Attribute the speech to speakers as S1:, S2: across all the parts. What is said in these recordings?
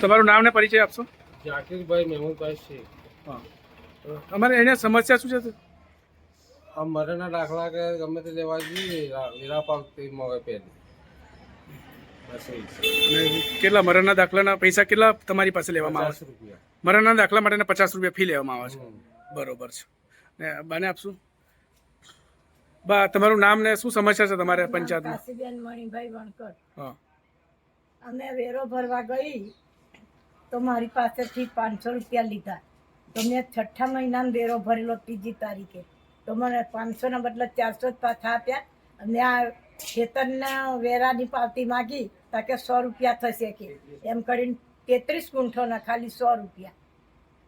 S1: તમારું નામ ને પરિચય આપશો?
S2: જાકીરભાઈ મહેમૂદભાઈ છે
S1: હા. અમારે એને સમસ્યા શું છે
S2: આ મરણના દાખલા કે ગમે તે લેવા જઈએ વેરા પાવતી મળે પહેલી. બસ એ છે.
S1: અને કેટલા મરણના દાખલાના પૈસા કેટલા તમારી પાસે લેવામાં આવે છે? મરણના દાખલા માટે પચાસ રૂપિયા ફી લેવામાં આવે છે. બરોબર છે. ને બાને આપશું? બા તમારું નામ ને શું સમસ્યા છે તમારે પંચાયતમાં?
S3: કાશીબેન મણિભાઈ વણકર.
S1: હા.
S3: અમે વેરો ભરવા ગઈ. તો મારી પાસેથી પાંચસો રૂપિયા લીધા. તો મેં છઠ્ઠા મહિનાનો વેરો ભરેલો ત્રીજી તારીખે. તો મને પાંચસોના બદલે ચારસો જ પાછા આપ્યા. અને આ ખેતરના વેરાની પાવતી માગી તા કે સો રૂપિયા થશે કે. એમ કરીને તેત્રીસ ગુંઠોના ખાલી સો રૂપિયા.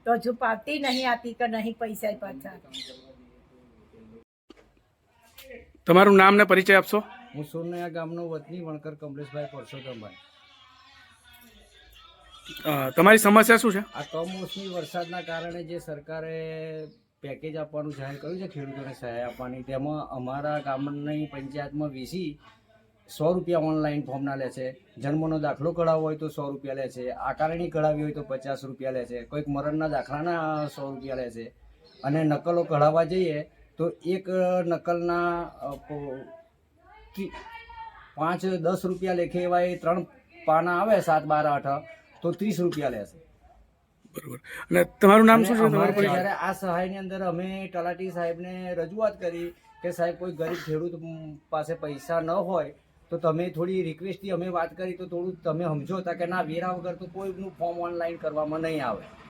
S3: તો હજુ પાવતી નહીં આપી કે નહીં પૈસા પાછા.
S1: તમારું નામ ને પરિચય આપશો?
S2: હું સોનયા ગામનો વતની વણકર કમલેશભાઈ પરસોત્તમભાઈ.
S1: તમારી સમસ્યા શું છે?
S2: આ કમોસમી વરસાદના કારણે જે સરકારે પેકેજ આપવાનું જાહેર કર્યું છે, ખેડૂતોને સહાય આપવાની, તેમાં અમારા ગામની પંચાયતમાં વીસી સો રૂપિયા ઓનલાઈન ફોર્મના લે છે. જન્મનો દાખલો કઢાવવો હોય તો સો રૂપિયા લે છે. આકારણી કઢાવવી હોય તો પચાસ રૂપિયા લે છે. કોઈક મરણના દાખલાના સો રૂપિયા લે છે. અને નકલો કઢાવવા જઈએ તો એક નકલના પાંચ દસ રૂપિયા લેખે એવા એ ત્રણ પાના આવે, સાત બાર આઠ. તો ત્રીસ રૂપિયા લેશે
S1: બરોબર. અને તમારું નામ શું છે?
S2: જ્યારે આ સહાયની અંદર અમે તલાટી સાહેબને રજૂઆત કરી કે સાહેબ કોઈ ગરીબ ખેડૂત પાસે પૈસા ન હોય તો તમે થોડી રિક્વેસ્ટથી અમે વાત કરી તો થોડું તમે સમજો હતા કે ના વેરા વગર તો કોઈનું ફોર્મ ઓનલાઈન કરવામાં નહીં આવે.